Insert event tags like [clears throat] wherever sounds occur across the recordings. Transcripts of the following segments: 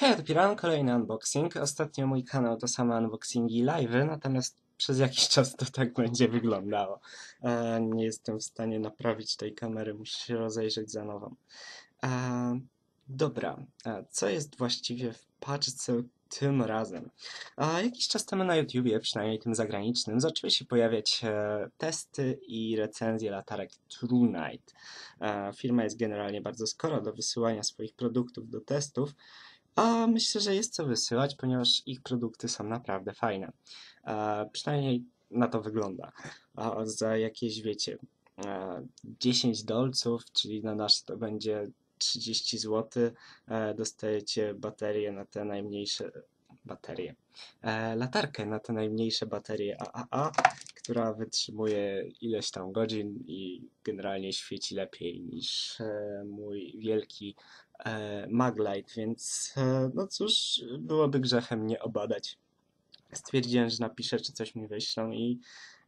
Hej, odbieram kolejny unboxing. Ostatnio mój kanał to same unboxingi i live'y, natomiast przez jakiś [laughs] czas to tak będzie wyglądało. E, nie jestem w stanie naprawić tej kamery, muszę się rozejrzeć za nową. E, dobra, e, co jest właściwie w paczce tym razem? A jakiś czas temu na YouTubie, przynajmniej tym zagranicznym, zaczęły się pojawiać e, testy i recenzje latarek True Night. E, firma jest generalnie bardzo skora do wysyłania swoich produktów do testów, a myślę, że jest co wysyłać, ponieważ ich produkty są naprawdę fajne. E, przynajmniej na to wygląda. A za jakieś, wiecie, e, 10 dolców, czyli na nasz to będzie 30 zł, e, dostajecie baterię na te najmniejsze baterie. E, latarkę na te najmniejsze baterie AAA, która wytrzymuje ileś tam godzin i generalnie świeci lepiej niż e, mój wielki e, Maglite, więc e, no cóż, byłoby grzechem nie obadać. Stwierdziłem, że napiszę, czy coś mi wyślą i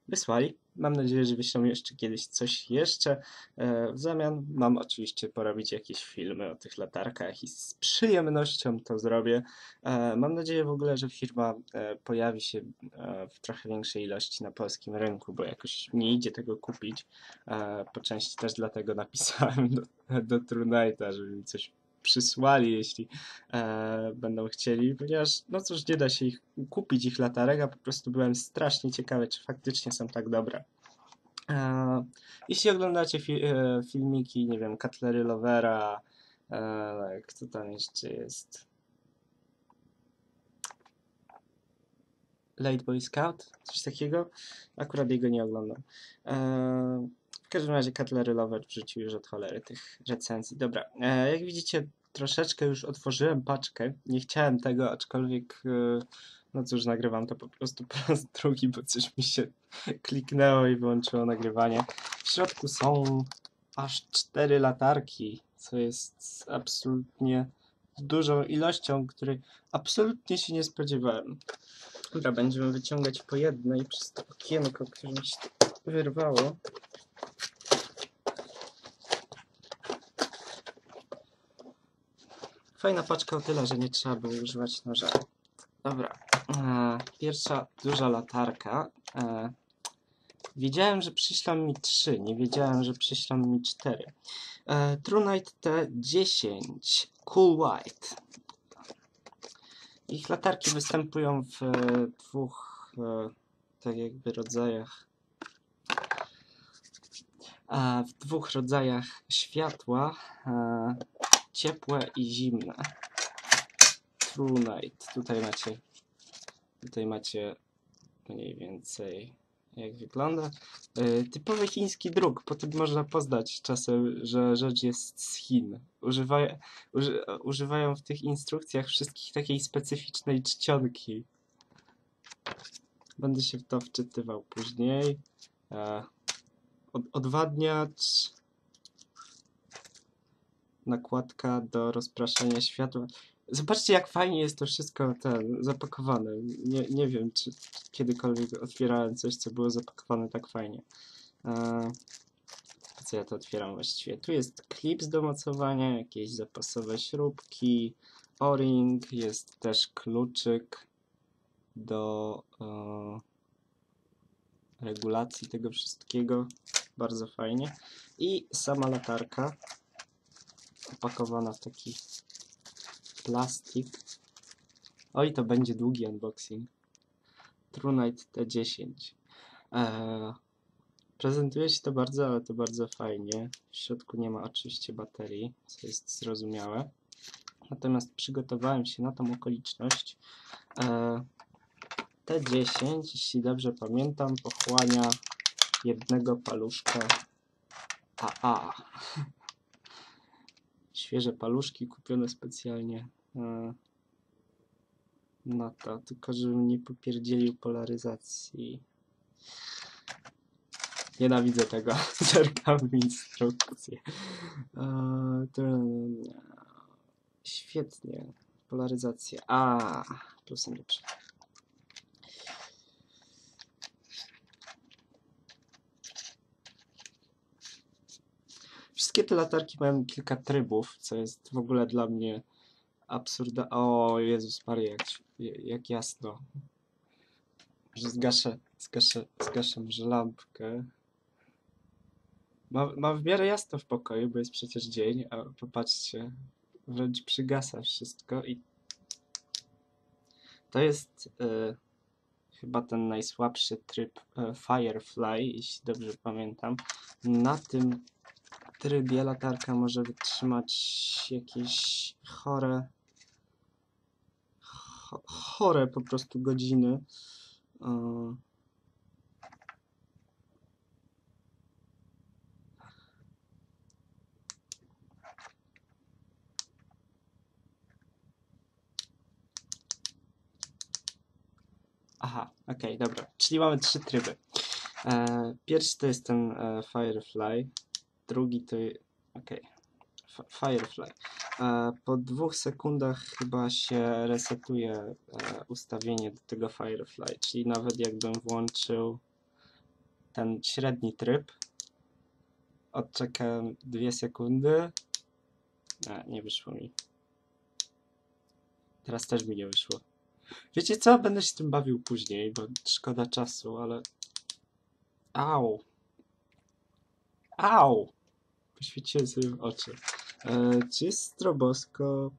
wysłali. Mam nadzieję, że wyślą jeszcze kiedyś coś jeszcze. E, w zamian mam oczywiście porobić jakieś filmy o tych latarkach i z przyjemnością to zrobię. Mam nadzieję w ogóle, że firma pojawi się w trochę większej ilości na polskim rynku, bo jakoś nie idzie tego kupić. Po części też dlatego napisałem do, do żeby mi coś przysłali, jeśli e, będą chcieli, ponieważ no cóż, nie da się ich kupić ich latarek, a po prostu byłem strasznie ciekawy, czy faktycznie są tak dobre. E, jeśli oglądacie fi e, filmiki, nie wiem, Cutlery Lovera, e, kto tam jeszcze jest? Late Boy Scout? Coś takiego? Akurat jego nie oglądam. E, każdym razie Cutlery Lover wrzucił już od cholery tych recenzji. Dobra, e, jak widzicie, troszeczkę już otworzyłem paczkę. Nie chciałem tego, aczkolwiek e, no cóż, nagrywam to po prostu [laughs] po raz drugi, bo coś mi się kliknęło i wyłączyło nagrywanie. W środku są aż cztery latarki, co jest absolutnie dużą ilością, której absolutnie się nie spodziewałem. Dobra, będziemy wyciągać po jednej przez to okienko, które mi się wyrwało. Fajna paczka o tyle, że nie trzeba było używać noża. Dobra, e, pierwsza duża latarka. E, wiedziałem, że przyślą mi trzy, nie wiedziałem, że przyślą mi cztery. E, Trunight T10 Cool White. Ich latarki występują w dwóch tak jakby rodzajach w dwóch rodzajach światła ciepłe i zimne. True Night. Tutaj macie tutaj macie mniej więcej jak wygląda. E, typowy chiński druk, po tym można poznać czasem, że rzecz jest z Chin. Używają, uży, używają w tych instrukcjach wszystkich takiej specyficznej czcionki. Będę się w to wczytywał później. E, od, odwadniacz. Nakładka do rozpraszania światła. Zobaczcie, jak fajnie jest to wszystko ten, zapakowane. Nie, nie wiem, czy kiedykolwiek otwierałem coś, co było zapakowane tak fajnie. Eee, co ja to otwieram właściwie? Tu jest klips do mocowania, jakieś zapasowe śrubki, o-ring, jest też kluczyk do e, regulacji tego wszystkiego. Bardzo fajnie. I sama latarka opakowana w taki plastik. Oj, to będzie długi unboxing. Trunight T10. Eee, prezentuje się to bardzo, ale to bardzo fajnie. W środku nie ma oczywiście baterii, co jest zrozumiałe. Natomiast przygotowałem się na tą okoliczność. Eee, T10, jeśli dobrze pamiętam, pochłania jednego paluszka AA. Świeże paluszki kupione specjalnie e, na to, tylko żebym nie popierdzielił polaryzacji. Nienawidzę tego. [laughs] Zerkam instrukcję. E, to, świetnie. Polaryzacja. A, plusem lepsze. Wszystkie te latarki mają kilka trybów, co jest w ogóle dla mnie absurda... O Jezus Maria, jak, jak jasno. Może zgaszę, zgaszę, zgaszę może lampkę. Ma, ma w miarę jasno w pokoju, bo jest przecież dzień, a popatrzcie, wręcz przygasa wszystko i to jest e, chyba ten najsłabszy tryb e, Firefly, jeśli dobrze pamiętam. Na tym trybie latarka może wytrzymać jakieś chore cho- chore po prostu godziny. Aha, okej, dobra. Czyli mamy trzy tryby. E, pierwszy to jest ten e, Firefly, drugi to. Okej. F- Firefly. E, po dwóch sekundach chyba się resetuje e, ustawienie do tego Firefly, czyli nawet jakbym włączył ten średni tryb, odczekam dwie sekundy. A, nie wyszło mi. Teraz też mi nie wyszło. Wiecie co? Będę się tym bawił później, bo szkoda czasu, ale. Au! Au! Poświeciłem sobie w oczy. E, czy jest stroboskop?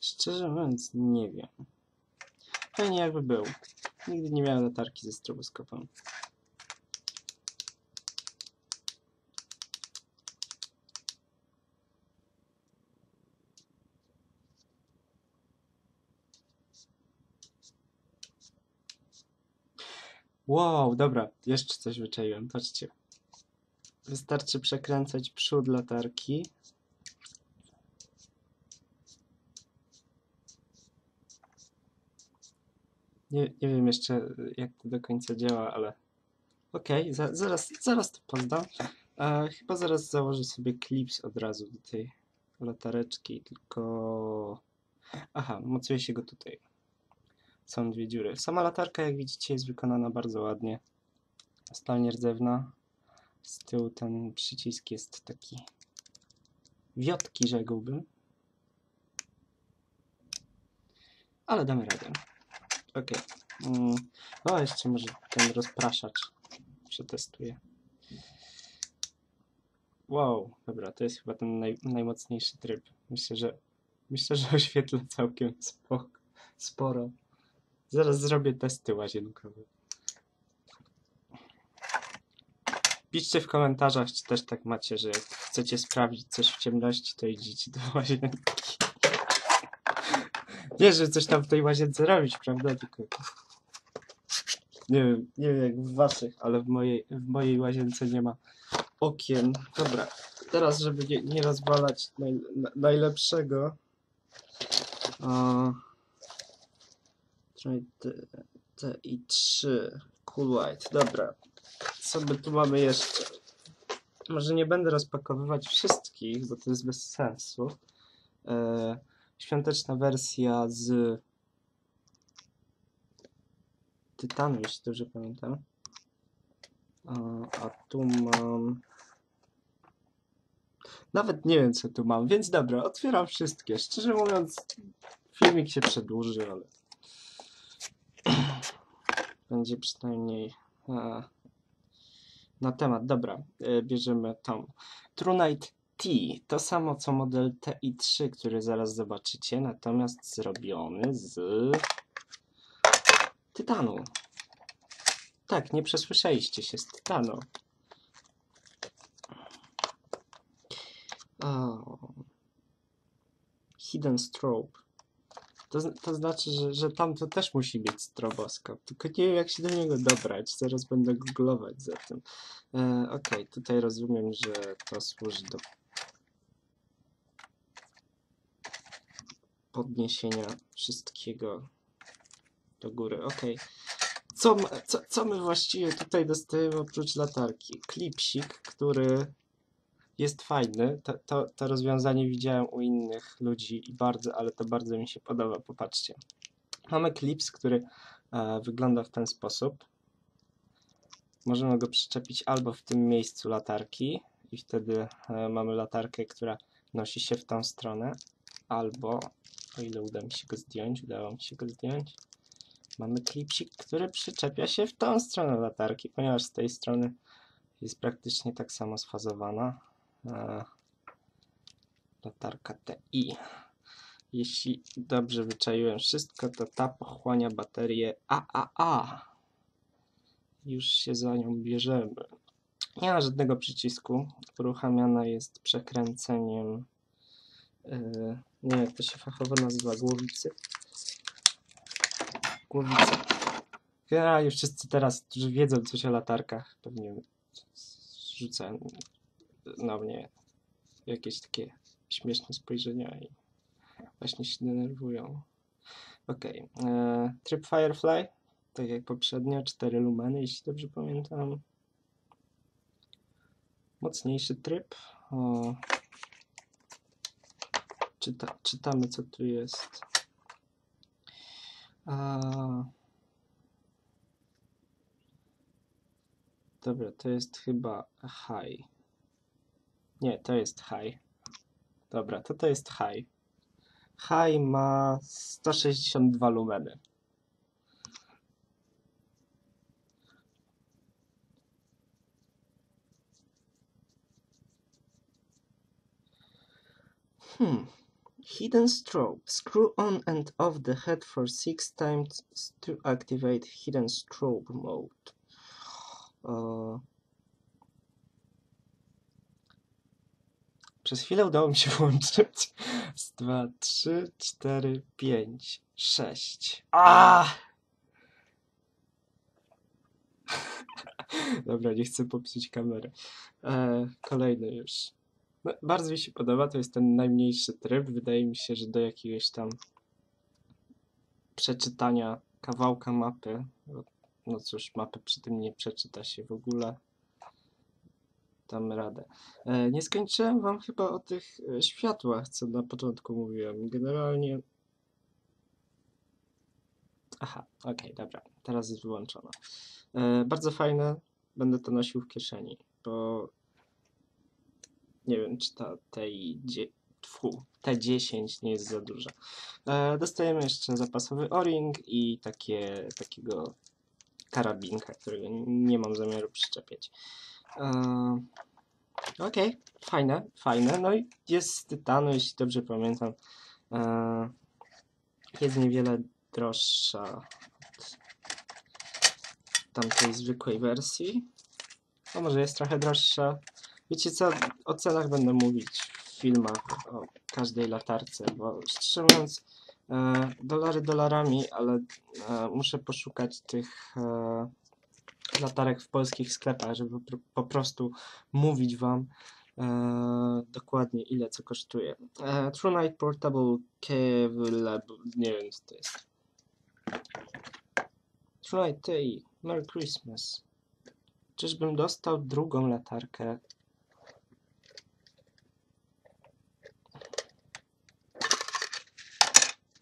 Szczerze mówiąc, nie wiem. Fajnie jakby był. Nigdy nie miałem latarki ze stroboskopem. Wow, dobra, jeszcze coś wyczaiłem. Patrzcie. Wystarczy przekręcać przód latarki. Nie, nie wiem jeszcze jak to do końca działa, ale okej, za, zaraz, zaraz to poznam. E, chyba zaraz założę sobie klips od razu do tej latareczki, tylko... Aha, mocuje się go tutaj. Są dwie dziury. Sama latarka, jak widzicie, jest wykonana bardzo ładnie. Stal nierdzewna. Z tyłu ten przycisk jest taki wiotki, rzekłbym. Ale damy radę. Ok. Mm. O, jeszcze może ten rozpraszacz przetestuję. Wow, dobra, to jest chyba ten naj, najmocniejszy tryb. Myślę, że myślę, że oświetlę całkiem spoko, sporo. Zaraz zrobię testy łazienkowe. Piszcie w komentarzach, czy też tak macie, że jak chcecie sprawdzić coś w ciemności, to idziecie do łazienki. Nie, że coś tam w tej łazience robić, prawda? Tylko... Nie wiem, nie wiem jak w waszych, ale w mojej, w mojej łazience nie ma okien. Dobra, teraz żeby nie, nie rozwalać naj, na, najlepszego. Try te, te i trzy. Cool White. Dobra. Co my tu mamy jeszcze? Może nie będę rozpakowywać wszystkich, bo to jest bez sensu. E, świąteczna wersja z Tytanu, jeśli dobrze pamiętam. A, a tu mam. Nawet nie wiem, co tu mam, więc dobra, otwieram wszystkie. Szczerze mówiąc, filmik się przedłuży, ale [clears throat] będzie przynajmniej e, na temat. Dobra, e, bierzemy tą. Trunite T, to samo co model TI3, który zaraz zobaczycie, natomiast zrobiony z tytanu. Tak, nie przesłyszeliście się z tytanu. Hidden strobe. To, to znaczy, że, że tam to też musi być stroboskop. Tylko nie wiem, jak się do niego dobrać. Zaraz będę googlować za tym. E, Okej, tutaj rozumiem, że to służy do podniesienia wszystkiego do góry. Okej. Co, m- co, co my właściwie tutaj dostajemy oprócz latarki? Klipsik, który jest fajny. To, to, to rozwiązanie widziałem u innych ludzi i bardzo, ale to bardzo mi się podoba. Popatrzcie. Mamy klips, który e, wygląda w ten sposób. możemy go przyczepić albo w tym miejscu latarki i wtedy e, mamy latarkę, która nosi się w tą stronę, albo, o ile uda mi się go zdjąć, udało mi się go zdjąć, mamy klipsik, który przyczepia się w tą stronę latarki, ponieważ z tej strony jest praktycznie tak samo sfazowana latarka TI. Jeśli dobrze wyczaiłem wszystko, to ta pochłania baterię AAA. Już się za nią bierzemy. Nie ma żadnego przycisku. Uruchamiana jest przekręceniem. Yy, nie jak to się fachowo nazywa, głowicy. Głowica. Generalnie wszyscy teraz, którzy wiedzą coś o latarkach, pewnie rzucają na mnie jakieś takie śmieszne spojrzenia i właśnie się denerwują. Ok, e, tryb Firefly, tak jak poprzednio, 4 lumeny, jeśli dobrze pamiętam. Mocniejszy tryb. O. Czyta, czytamy, co tu jest. A... Dobra, to jest chyba high. Nie, to jest high. Dobra, to to jest high. High ma 162 lumeny. Hmm. Hidden strobe. Screw on and off the head for six times to activate hidden strobe mode. E, Przez chwilę udało mi się [laughs] włączyć. Raz, dwa, trzy, cztery, pięć, sześć. A! [laughs] Dobra, nie chcę popsuć kamery. E, kolejny już. No, bardzo mi się podoba, to jest ten najmniejszy tryb. Wydaje mi się, że do jakiegoś tam przeczytania kawałka mapy. No cóż, mapy przy tym nie przeczyta się w ogóle. Damy radę. E, nie skończyłem wam chyba o tych e, światłach, co na początku mówiłem. Generalnie. Aha, okej, dobra. Teraz jest wyłączona. E, bardzo fajne. Będę to nosił w kieszeni, bo nie wiem, czy ta tej Tfu, T10 nie jest za duża. Dostajemy jeszcze zapasowy o-ring i takie, takiego karabinka, którego nie mam zamiaru przyczepiać. E, Okej, okay, fajne, fajne. No i jest z tytanu, jeśli dobrze pamiętam. E, jest niewiele droższa od tamtej zwykłej wersji. A może jest trochę droższa. Wiecie co, o cenach będę mówić w filmach o każdej latarce, bo szczerze mówiąc, e, dolary dolarami, ale muszę poszukać tych latarek w polskich sklepach, żeby po prostu mówić Wam e, dokładnie ile co kosztuje. E, True Night Portable Cable, nie wiem co to jest. True Night TI, Merry Christmas. Czyżbym dostał drugą latarkę?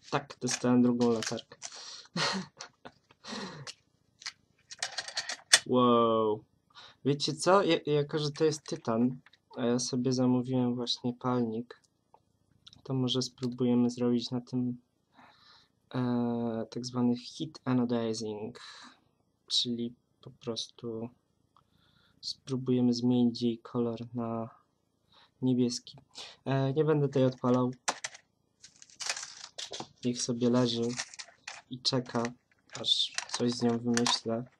Tak, dostałem drugą latarkę. [laughs] Wow. Wiecie co? Ja, jako, że to jest tytan, a ja sobie zamówiłem właśnie palnik, to może spróbujemy zrobić na tym e, tak zwany heat anodizing, czyli po prostu spróbujemy zmienić jej kolor na niebieski. E, nie będę tej odpalał. Niech sobie leży i czeka, aż coś z nią wymyślę.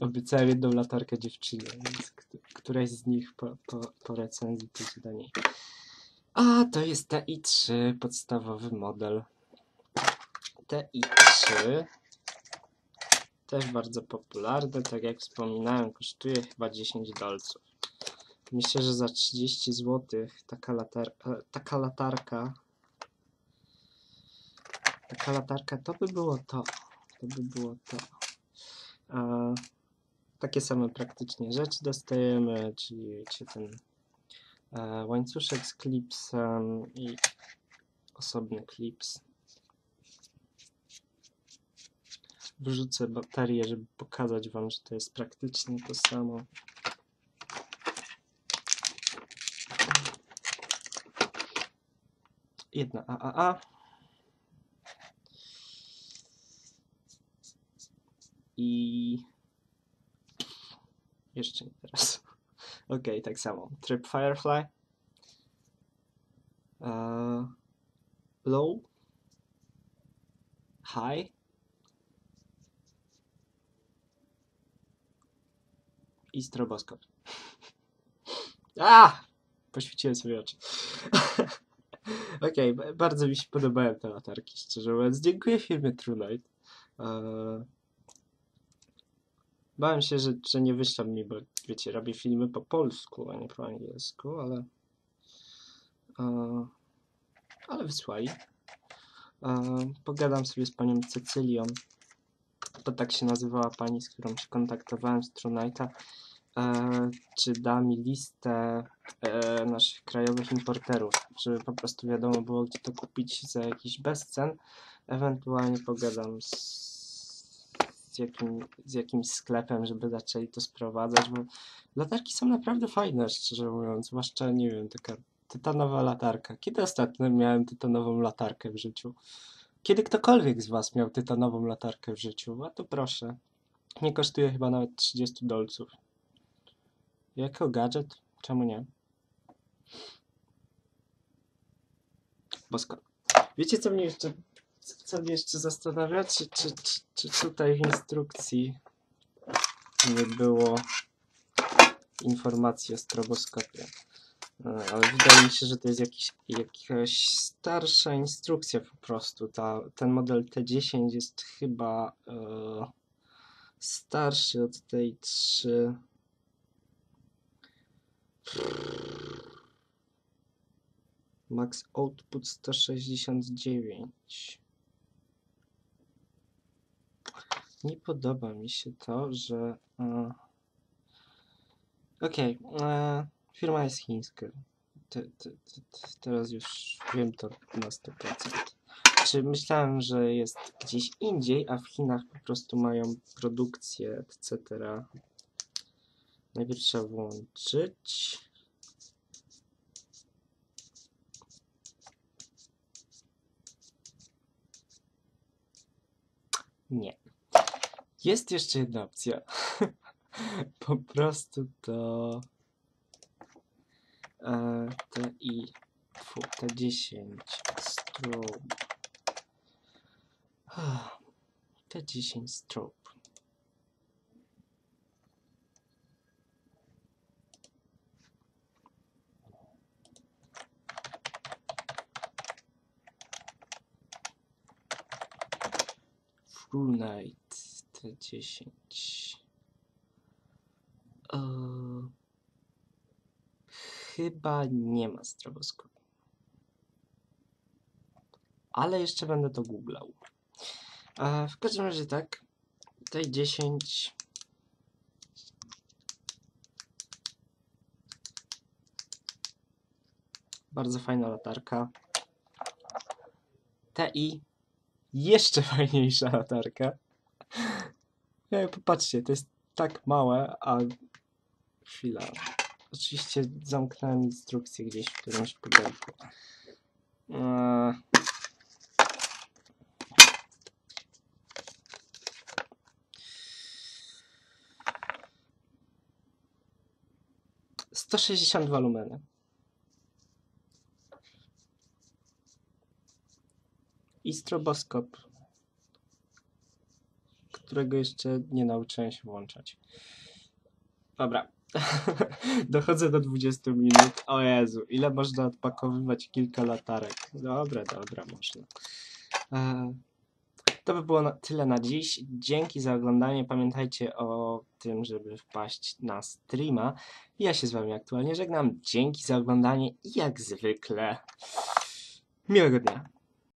Obiecałem jedną latarkę dziewczynie, więc któraś z nich po, po, po recenzji pójdzie do niej. A to jest TI3, podstawowy model. TI3 też bardzo popularny, tak jak wspominałem, kosztuje chyba 10 dolców. Myślę, że za 30 zł taka, latar taka latarka taka latarka to by było to. To by było to. Takie same praktycznie rzeczy dostajemy, czyli wiecie, ten e, łańcuszek z klipsem i osobny klips. wrzucę baterię, żeby pokazać wam, że to jest praktycznie to samo. Jedna AAA. I jeszcze nie teraz. [laughs] Ok, tak samo. Tryb Firefly. Eee, low. High. I stroboskop. [laughs] A! Poświeciłem sobie oczy. [laughs] Okej, b- bardzo mi się podobają te latarki, szczerze mówiąc. Dziękuję firmie TrueLight. Eee, Bałem się, że, że nie wyślą mi, bo wiecie, robię filmy po polsku, a nie po angielsku, ale. E, ale wysłali. E, pogadam sobie z panią Cecylią. To tak się nazywała pani, z którą się kontaktowałem z Trunighta. E, czy da mi listę naszych krajowych importerów, żeby po prostu wiadomo było, gdzie to kupić za jakiś bezcen. Ewentualnie pogadam z, z, jakim, z jakimś sklepem, żeby zaczęli to sprowadzać, bo latarki są naprawdę fajne, szczerze mówiąc, zwłaszcza, nie wiem, taka tytanowa latarka. Kiedy ostatnio miałem tytanową latarkę w życiu? Kiedy ktokolwiek z Was miał tytanową latarkę w życiu? A to proszę. Nie kosztuje chyba nawet 30 dolców. Jako gadżet? Czemu nie? Bosko. Wiecie co mnie jeszcze, co mnie jeszcze zastanawia? Czy, czy, czy, czy tutaj w instrukcji nie było informacji o stroboskopie? E, Ale wydaje mi się, że to jest jakiś, jakaś starsza instrukcja po prostu. Ta, ten model T10 jest chyba e, starszy od tej 3. Max Output 169. Nie podoba mi się to, że. E, Okej, e, firma jest chińska. Te, te, te, teraz już wiem to na 100%. Czy myślałem, że jest gdzieś indziej, a w Chinach po prostu mają produkcję, etc. Najpierw trzeba włączyć. Nie. Jest jeszcze jedna opcja. [laughs] po prostu to e, TI fu, T10 strobe T10 strobe Full Night T10 Eee, Chyba nie ma stroboskopu. Ale jeszcze będę to googlał. E, w każdym razie tak. Tej 10. Bardzo fajna latarka. TI. Jeszcze [laughs] fajniejsza latarka. E, popatrzcie, to jest tak małe, a chwila. Oczywiście zamknąłem instrukcję gdzieś w którymś pudełku. Eee. Sto sześćdziesiąt dwa lumeny. I stroboskop, którego jeszcze nie nauczyłem się włączać. Dobra. [laughs] Dochodzę do 20 minut. O Jezu, ile można odpakowywać kilka latarek? Dobra, dobra, można. E, To by było na tyle na dziś. Dzięki za oglądanie. Pamiętajcie o tym, żeby wpaść na streama. Ja się z Wami aktualnie żegnam. Dzięki za oglądanie i jak zwykle miłego dnia.